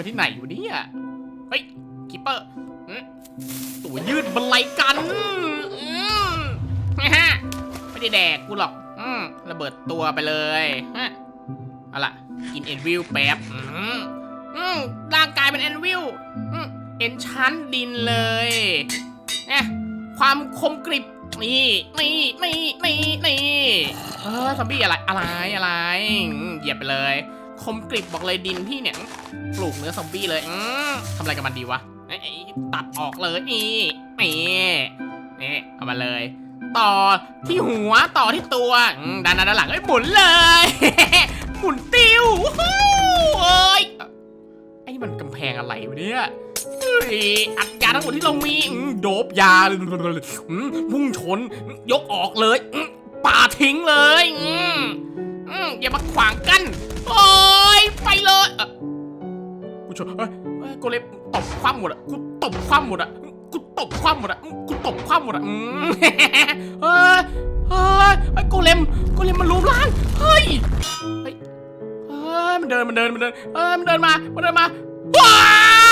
มาที่ไหนอยู่เนี่ยเฮ้ยคิปเปอร์ตัวยืดบันไลกันฮ่าฮไม่ได้แดกกูหรอกอระเบิดตัวไปเลยฮะเอาล่ะกินเอ็นวิลแป๊บร่างกายเป็นเอ็นวิลเอ็นชั้นดินเลยเนี่ยความคมกริบนี่นี่นี่นี่นี่เออซอมบี้อะไรอะไรอะไรเหยียบไปเลย คมกริบบอกเลยดินพี่เนี่ยปลูกเนื้อซอมบี้เลยอืมทำอะไรกับมันดีวะเอ้ยตัดออกเลยนี่นี่นี่เอามาเลย ต่อที่หัวต่อที่ตัวด้านหน้าด้านหลังเอ้หมุนเลยหมุนติ้ววู้ฮู้เอ้ยไอ้มันกำแพงอะไรวะเนี่ยอัดยาทั้งหมดที่เรามีโดบยามพุ่งชนยกออกเลยป่าทิ้งเลยอย่ามาขวางกั้น ชนเอ้ยเอ้ยกูเลยตบคว่ำหมดอะกูตบคว่ำหมดอะกูตบคว่ำหมดอะกูตบคว่ำหมดอะอืม เฮ้ยเฮ้ยเฮ้ยกูเลมกูเลมมันรูปร่างเฮ้ยเฮ้ยเฮ้ยมันเดินมันเดินมันเดินเอ้ยมันเดินมามันเดินมาว้าย